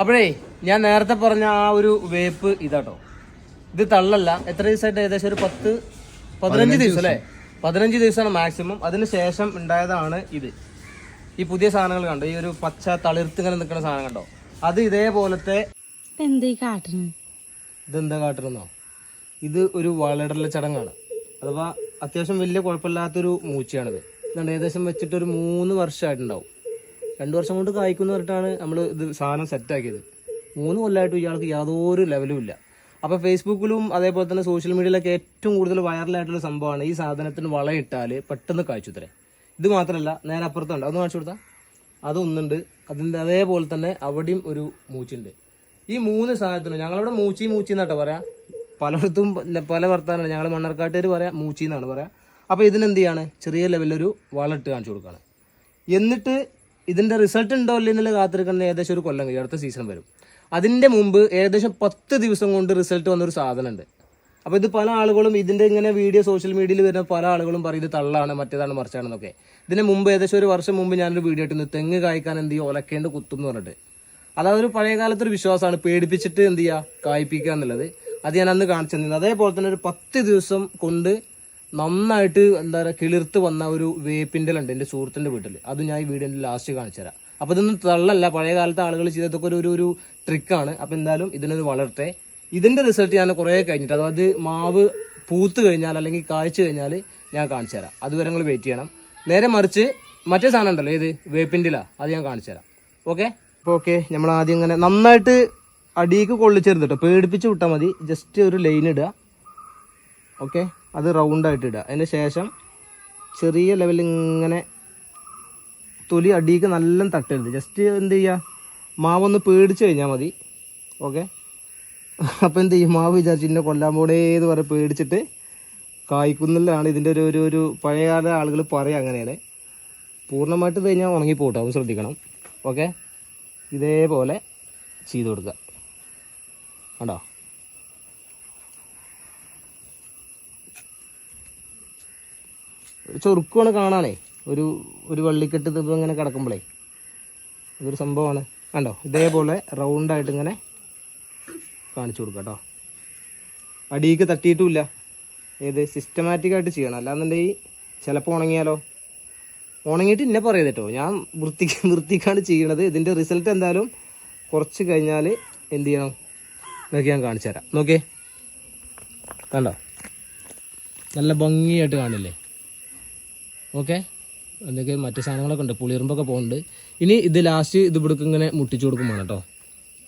അപ്പോഴേ ഞാൻ നേരത്തെ പറഞ്ഞ ആ ഒരു വേപ്പ് ഇതാട്ടോ. ഇത് തള്ളല്ല. എത്ര ദിവസമായിട്ട് ഏകദേശം ഒരു പത്ത് പതിനഞ്ച് ദിവസം അല്ലേ? പതിനഞ്ച് ദിവസമാണ് മാക്സിമം. അതിന് ശേഷം ഉണ്ടായതാണ് ഇത്. ഈ പുതിയ സാധനങ്ങൾ കണ്ടോ? ഈ ഒരു പച്ച തളിർത്ത് ഇങ്ങനെ നിൽക്കുന്ന സാധനം കണ്ടോ? അത് ഇതേപോലത്തെ എന്താ ഈ കാട്ടുന്നത് ഇതെന്താ കാട്ടുന്നോ ഇത് ഒരു വളടല ചടങ്ങാണ്. അഥവാ അത്യാവശ്യം വലിയ കുഴപ്പമില്ലാത്തൊരു മൂച്ചയാണിത്. ഇതുണ്ട് ഏകദേശം വെച്ചിട്ട് ഒരു മൂന്ന് വർഷമായിട്ടുണ്ടാവും. രണ്ട് വർഷം കൊണ്ട് കായ്ക്കുന്ന പറഞ്ഞിട്ടാണ് നമ്മൾ ഇത് സാധനം സെറ്റാക്കിയത് മൂന്ന് കൊല്ലമായിട്ടും ഇയാൾക്ക് യാതൊരു ലെവലും ഇല്ല. അപ്പോൾ ഫേസ്ബുക്കിലും അതേപോലെ തന്നെ സോഷ്യൽ മീഡിയയിലൊക്കെ ഏറ്റവും കൂടുതൽ വൈറലായിട്ടുള്ള സംഭവമാണ് ഈ സാധനത്തിന് വളയിട്ടാൽ പെട്ടെന്ന് കായ്ച്ചു തരാം ഇത് മാത്രമല്ല നേരെ അപ്പുറത്തുണ്ട് അതൊന്ന് കാണിച്ചു കൊടുത്താൽ അതൊന്നുണ്ട് അതിന്റെ അതേപോലെ തന്നെ അവിടെയും ഒരു മൂച്ചുണ്ട്. ഈ മൂന്ന് സാധനത്തിനും ഞങ്ങളിവിടെ മൂച്ചി മൂച്ചി എന്നാട്ടോ പറയാം. പലയിടത്തും പല വർത്താനാണ് ഞങ്ങൾ മണ്ണർക്കാട്ടുകാർ പറയാം മൂച്ചി എന്നാണ് പറയാം. അപ്പോൾ ഇതിനെന്ത് ചെയ്യാണ്? ചെറിയ ലെവലിലൊരു ഇട്ട് കാണിച്ചു കൊടുക്കുകയാണ് എന്നിട്ട് ഇതിന്റെ റിസൾട്ട് ഉണ്ടോ ഇല്ല എന്നുള്ള കാത്തിരിക്കുന്ന ഏകദേശം ഒരു കൊല്ലം കഴിയും. അടുത്ത സീസൺ വരും. അതിന്റെ മുമ്പ് ഏകദേശം പത്ത് ദിവസം കൊണ്ട് റിസൾട്ട് വന്നൊരു സാധനമുണ്ട്. അപ്പോൾ ഇത് പല ആളുകളും ഇതിന്റെ ഇങ്ങനെ വീഡിയോ സോഷ്യൽ മീഡിയയിൽ വരുന്ന പല ആളുകളും പറയും ഇത് തള്ളാണ് മറ്റേതാണ് മറിച്ചാണെന്നൊക്കെ. ഇതിന് മുമ്പ് ഏകദേശം ഒരു വർഷം മുമ്പ് ഞാനൊരു വീഡിയോ ഇട്ടിരുന്നു. തെങ്ങ് കായ്ക്കാൻ എന്ത് ചെയ്യുക ഒലക്കേണ്ട കുത്തും എന്ന് പറഞ്ഞിട്ട്. അതൊരു പഴയ കാലത്തൊരു വിശ്വാസമാണ്. പേടിപ്പിച്ചിട്ട് എന്ത് ചെയ്യുക കായ്പ്പിക്കുക എന്നുള്ളത്. അത് ഞാൻ അന്ന് കാണിച്ചു തന്നിരുന്നു. അതേപോലെ തന്നെ ഒരു പത്ത് ദിവസം കൊണ്ട് നന്നായിട്ട് എന്താ പറയുക കിളിർത്ത് വന്ന ഒരു വേപ്പിന്റെ ഉണ്ട് എന്റെ സുഹൃത്തിന്റെ വീട്ടിൽ. അത് ഞാൻ ഈ വീടിന്റെ ലാസ്റ്റ് കാണിച്ചു തരാം. അപ്പോൾ ഇതൊന്നും തള്ളല്ല പഴയ കാലത്തെ ആളുകൾ ചെയ്തതൊക്കെ ഒരു ഒരു ട്രിക്കാണ് അപ്പോൾ എന്തായാലും ഇതിനൊരു വളർത്തേ. ഇതിന്റെ റിസൾട്ട് ഞാൻ കുറേ കഴിഞ്ഞിട്ട് അതായത് മാവ് പൂത്ത് കഴിഞ്ഞാൽ അല്ലെങ്കിൽ കാഴ്ച കഴിഞ്ഞാൽ ഞാൻ കാണിച്ചു തരാം. അതുവരെ നിങ്ങൾ വെയിറ്റ് ചെയ്യണം. നേരെ മറിച്ച് മറ്റേ സാധനം ഉണ്ടല്ലോ ഏത്? വേപ്പിന്റെ അത് ഞാൻ കാണിച്ചു തരാം. ഓക്കെ അപ്പോൾ ഓക്കെ നമ്മൾ ആദ്യം ഇങ്ങനെ നന്നായിട്ട് അടിയിക്ക് കൊള്ളിച്ചേർന്ന് കേട്ടോ പേടിപ്പിച്ച് വിട്ടാൽ മതി. ജസ്റ്റ് ഒരു ലൈൻ ഇടുക. ഓക്കെ അത് റൗണ്ടായിട്ട് ഇടുക. അതിന് ശേഷം ചെറിയ ലെവലിൽ ഇങ്ങനെ തൊലി അടിയിക്ക് നല്ല തട്ടരുത്. ജസ്റ്റ് എന്ത് ചെയ്യുക മാവൊന്ന് പേടിച്ച് കഴിഞ്ഞാൽ മതി. ഓക്കെ അപ്പോൾ എന്ത് ചെയ്യും? മാവ് വിചാരിച്ച് ഇന്നെ കൊല്ലാൻ പോടേ എന്ന് പറഞ്ഞ് പേടിച്ചിട്ട് കായ്ക്കുന്നില്ലാണ് ഇതിന്റെ ഒരു ഒരു ഒരു പഴയകാല ആളുകൾ പറയാം അങ്ങനെയാണ്. പൂർണമായിട്ട് കഴിഞ്ഞാൽ ഉണങ്ങിപ്പോട്ടെ. അത് ശ്രദ്ധിക്കണം. ഓക്കെ ഇതേപോലെ ചെയ്ത് കൊടുക്കുക. കണ്ടോ? ഒരു ചൊറുക്കുമാണ് കാണാനേ. ഒരു ഒരു വള്ളിക്കെട്ട് ഇത് ഇങ്ങനെ കിടക്കുമ്പോഴേ ഇതൊരു സംഭവമാണ്. കണ്ടോ? ഇതേപോലെ റൗണ്ടായിട്ട് ഇങ്ങനെ കാണിച്ചു കൊടുക്കുക കേട്ടോ. അടിയിക്ക് തട്ടിയിട്ടുമില്ല. ഏത്? സിസ്റ്റമാറ്റിക് ആയിട്ട് ചെയ്യണം. അല്ലാന്നുണ്ടെങ്കിൽ ചിലപ്പോൾ ഉണങ്ങിയാലോ? ഉണങ്ങിയിട്ട് ഇന്നെ പറയത് കേട്ടോ. ഞാൻ വൃത്തിക്ക് വൃത്തിക്കാണ് ചെയ്യണത്. ഇതിന്റെ റിസൾട്ട് എന്തായാലും കുറച്ച് കഴിഞ്ഞാൽ എന്ത് ചെയ്യണം? എന്നൊക്കെ ഞാൻ കാണിച്ചു തരാം. നോക്കിയേ. കണ്ടോ? നല്ല ഭംഗിയായിട്ട് കാണില്ലേ? ഓക്കെ? എന്തൊക്കെ മറ്റു സാധനങ്ങളൊക്കെ ഉണ്ട്. പുളിയറുമ്പൊക്കെ പോകുന്നുണ്ട്. ഇനി ഇത് ലാസ്റ്റ് ഇത് ഇവിടേക്ക് ഇങ്ങനെ മുട്ടിച്ചു കൊടുക്കും വേണം കേട്ടോ.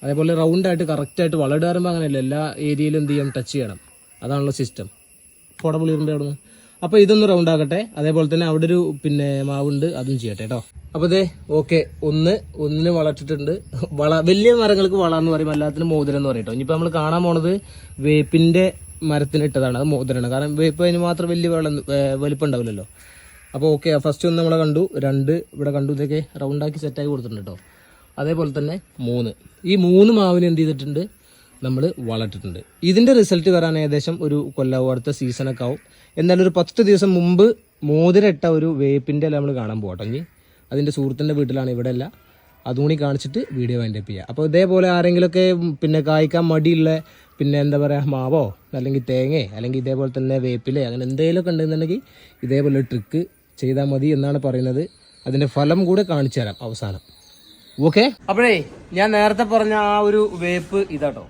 അതേപോലെ റൗണ്ടായിട്ട് കറക്റ്റായിട്ട് വളരുമ്പോൾ അങ്ങനെയല്ല. എല്ലാ ഏരിയയിലും എന്ത് ചെയ്യണം? ടച്ച് ചെയ്യണം. അതാണല്ലോ സിസ്റ്റം കുട പുളിയറുമ്പ് അവിടെ നിന്ന് അപ്പോൾ ഇതൊന്ന് റൗണ്ട് ആക്കട്ടെ. അതേപോലെ തന്നെ അവിടെ ഒരു പിന്നെ മാവുണ്ട്. അതും ചെയ്യട്ടെ കേട്ടോ. അപ്പോൾ ഇതേ ഓക്കെ. ഒന്ന് ഒന്നിന് വളർത്തിട്ടുണ്ട് വള വലിയ മരങ്ങൾക്ക് വള എന്ന് പറയും. എല്ലാത്തിനും മോതിരം എന്ന് പറയും കേട്ടോ. ഇനിയിപ്പോൾ നമ്മൾ കാണാൻ പോണത് വേപ്പിന്റെ മരത്തിന് ഇട്ടതാണ്. അത് മോതിരമാണ് കാരണം വേപ്പ് അതിന് മാത്രം വലിയ വെള്ളം വലിപ്പം ഉണ്ടാവില്ലല്ലോ. അപ്പോൾ ഓക്കെ ഫസ്റ്റ് ഒന്ന് നമ്മളെ കണ്ടു രണ്ട് ഇവിടെ കണ്ടു ഇതൊക്കെ റൗണ്ടാക്കി സെറ്റാക്കി കൊടുത്തിട്ടുണ്ട് കേട്ടോ അതേപോലെ തന്നെ മൂന്ന്. ഈ മൂന്ന് മാവിന് എന്ത് ചെയ്തിട്ടുണ്ട്? നമ്മൾ വളർത്തിട്ടുണ്ട് ഇതിന്റെ റിസൾട്ട് വരാൻ ഏകദേശം ഒരു കൊല്ലാവും അടുത്ത സീസണൊക്കെ ആവും. എന്നാലും ഒരു പത്ത് ദിവസം മുമ്പ് മോതിരട്ട ഒരു വേപ്പിന്റെ നമ്മൾ കാണാൻ പോകട്ടെങ്കിൽ അതിന്റെ സുഹൃത്തിന്റെ വീട്ടിലാണ് ഇവിടെ അല്ല അതുകൂടി കാണിച്ചിട്ട് വീഡിയോ വൈൻഡപ്പ് ചെയ്യുക അപ്പോൾ ഇതേപോലെ ആരെങ്കിലുമൊക്കെ പിന്നെ കായ്ക്കാൻ മടിയുള്ള പിന്നെ എന്താ പറയുക മാവോ അല്ലെങ്കിൽ തേങ്ങയോ അല്ലെങ്കിൽ ഇതേപോലെ തന്നെ വേപ്പിലേ അങ്ങനെ എന്തെങ്കിലുമൊക്കെ ഉണ്ടെന്നുണ്ടെങ്കിൽ ഇതേപോലെ ട്രിക്ക് ചെയ്താൽ മതി എന്നാണ് പറയുന്നത്. അതിന്റെ ഫലം കൂടെ കാണിച്ചു തരാം അവസാനം. ഓക്കെ അപ്പോഴേ ഞാൻ നേരത്തെ പറഞ്ഞ ആ ഒരു വേപ്പ് ഇതാട്ടോ.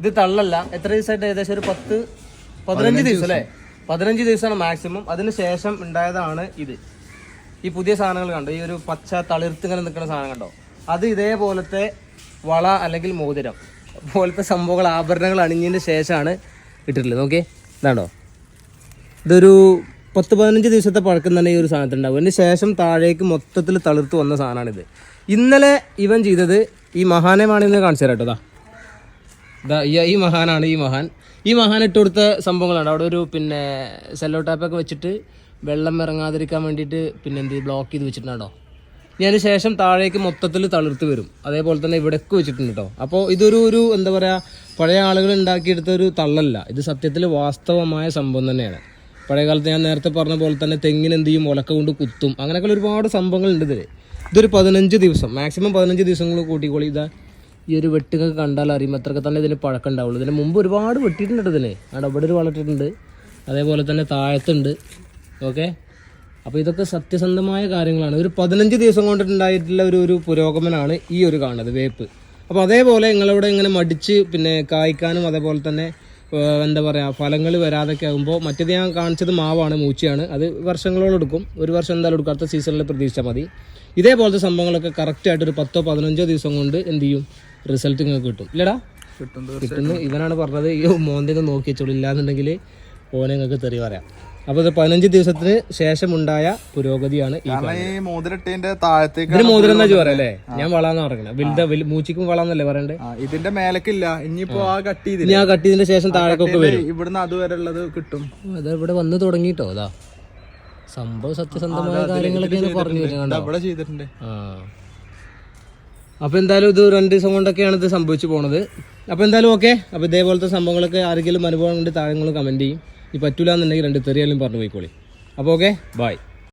ഇത് തള്ളല്ല. എത്ര ദിവസമായിട്ട് ഏകദേശം ഒരു പത്ത് പതിനഞ്ച് ദിവസം അല്ലേ? പതിനഞ്ച് ദിവസമാണ് മാക്സിമം അതിന് ശേഷം ഉണ്ടായതാണ് ഇത്. ഈ പുതിയ സാധനങ്ങൾ കണ്ടോ? ഈ ഒരു പച്ച തളിർത്ത് ഇങ്ങനെ നിൽക്കുന്ന സാധനം കണ്ടോ? അത് ഇതേപോലത്തെ വള അല്ലെങ്കിൽ മോതിരം പോലത്തെ സംഭവങ്ങൾ ആഭരണങ്ങൾ അണിഞ്ഞതിന് ശേഷമാണ് ഇട്ടിട്ടുള്ളത്. നോക്കിയേ ഇതാണോ? ഇതൊരു പത്ത് പതിനഞ്ച് ദിവസത്തെ പഴക്കം തന്നെ ഈ ഒരു സാധനത്തിൽ ഉണ്ടാവും. അതിന് ശേഷം താഴേക്ക് മൊത്തത്തിൽ തളിർത്ത് വന്ന സാധനമാണിത്. ഇന്നലെ ഇവൻ ചെയ്തത് ഈ മഹാനമാണെന്ന് കാണിച്ചു തരാം കേട്ടോ ഈ മഹാനാണ് ഈ മഹാൻ. ഈ മഹാൻ ഇട്ട് കൊടുത്ത സംഭവങ്ങളാണ്. അവിടെ ഒരു പിന്നെ സെല്ലോ ടാപ്പൊക്കെ വെച്ചിട്ട് വെള്ളം ഇറങ്ങാതിരിക്കാൻ വേണ്ടിയിട്ട് പിന്നെ എന്ത് ബ്ലോക്ക് ചെയ്ത് വെച്ചിട്ടുണ്ടോ ഇനി അതിന് ശേഷം താഴേക്ക് മൊത്തത്തിൽ തളിർത്ത് വരും. അതേപോലെ തന്നെ ഇവിടേക്ക് വെച്ചിട്ടുണ്ട് കേട്ടോ. അപ്പോൾ ഇതൊരു ഒരു എന്താ പറയുക പഴയ ആളുകൾ ഉണ്ടാക്കിയെടുത്ത ഒരു തള്ളല്ല. ഇത് സത്യത്തിൽ വാസ്തവമായ സംഭവം തന്നെയാണ്. പഴയ കാലത്ത് ഞാൻ നേരത്തെ പറഞ്ഞ പോലെ തന്നെ തെങ്ങിന് എന്ത് ചെയ്യും? ഒലക്ക കൊണ്ട് കുത്തും. അങ്ങനെയൊക്കെ ഒരുപാട് സംഭവങ്ങൾ സംഭവങ്ങളുണ്ട് ഇതിൽ ഇതൊരു പതിനഞ്ച് ദിവസം. മാക്സിമം പതിനഞ്ച് ദിവസങ്ങൾ കൂട്ടിക്കോളി. ഇതാ ഈ ഒരു വെട്ടുക കണ്ടാൽ അറിയുമ്പോൾ അത്രയൊക്കെ തന്നെ ഇതിന് പഴക്കം ഉണ്ടാവുള്ളൂ. ഇതിന് മുമ്പ് ഒരുപാട് വെട്ടിയിട്ടുണ്ട് ഇതിന് അവിടെ ഒരു വളർത്തിയിട്ടുണ്ട്. അതേപോലെ തന്നെ താഴത്തുണ്ട്. ഓക്കെ അപ്പോൾ ഇതൊക്കെ സത്യസന്ധമായ കാര്യങ്ങളാണ്. ഒരു പതിനഞ്ച് ദിവസം കൊണ്ടിട്ടുണ്ടായിട്ടുള്ള ഒരു ഒരു പുരോഗമനമാണ് ഈ ഒരു കാണുന്നത് വേപ്പ്. അപ്പോൾ അതേപോലെ നിങ്ങളവിടെ ഇങ്ങനെ മടിച്ച് പിന്നെ കായ്ക്കാനും അതേപോലെ തന്നെ എന്താ പറയുക ഫലങ്ങൾ വരാതൊക്കെ ആകുമ്പോൾ മറ്റേത് ഞാൻ കാണിച്ചത് മാവാണ് മൂച്ചയാണ്. അത് വർഷങ്ങളോളം എടുക്കും. ഒരു വർഷം എന്തായാലും എടുക്കും അടുത്ത സീസണിൽ പ്രതീക്ഷിച്ചാൽ മതി. ഇതേപോലത്തെ സംഭവങ്ങളൊക്കെ കറക്റ്റായിട്ട് ഒരു പത്തോ പതിനഞ്ചോ ദിവസം കൊണ്ട് എന്ത് ചെയ്യും? റിസൾട്ട് നിങ്ങൾക്ക് കിട്ടും. ഇല്ലടാ? കിട്ടും കിട്ടുന്നു ഇവനാണ് പറഞ്ഞത്. ഈ മോന്തെ നോക്കി വെച്ചോളൂ. ഇല്ലാന്നുണ്ടെങ്കിൽ ഓനെ നിങ്ങൾക്ക് തെറി പറയാം. അപ്പോൾ ഇത് പതിനഞ്ച് ദിവസത്തിന് ശേഷം ഉണ്ടായ പുരോഗതിയാണ് ഈ മോതിരട്ടേന്റെ താഴത്തേക്ക് മോതിരം എന്നാ പറയാം അല്ലേ? ഞാൻ വളാന്ന് വലുത വലു മൂച്ചിക്കും വളാന്നല്ലേ പറയണ്ടേ? ഇതിന്റെ മേലക്കില്ല. ഇനിയിപ്പോ ആ. കട്ട് ഇനി ആ കട്ട് ചെയ്തതിന് ശേഷം താഴേക്കൊക്കെ വരും. ഇവിടുന്ന് അതുവരെ ഉള്ളത് കിട്ടും. അത് ഇവിടെ വന്ന് തുടങ്ങിട്ടോ അതാ. സംഭവം സത്യസന്ധമായ കാര്യങ്ങളൊക്കെ പറഞ്ഞു വരുന്നുണ്ട് ആ. അപ്പോൾ എന്തായാലും ഇത് രണ്ട് ദിവസം കൊണ്ടൊക്കെയാണ് ഇത് സംഭവിച്ചു പോണത്. അപ്പോൾ എന്തായാലും ഓക്കെ. അപ്പോൾ ഇതേപോലത്തെ സംഭവങ്ങളൊക്കെ ആരെങ്കിലും അനുഭവം കൊണ്ട് താഴെ കമന്റ് ചെയ്യും. ഈ പറ്റൂല രണ്ട് തെറിയാലും പറഞ്ഞു പോയിക്കോളി. അപ്പോൾ ഓക്കെ ബായ്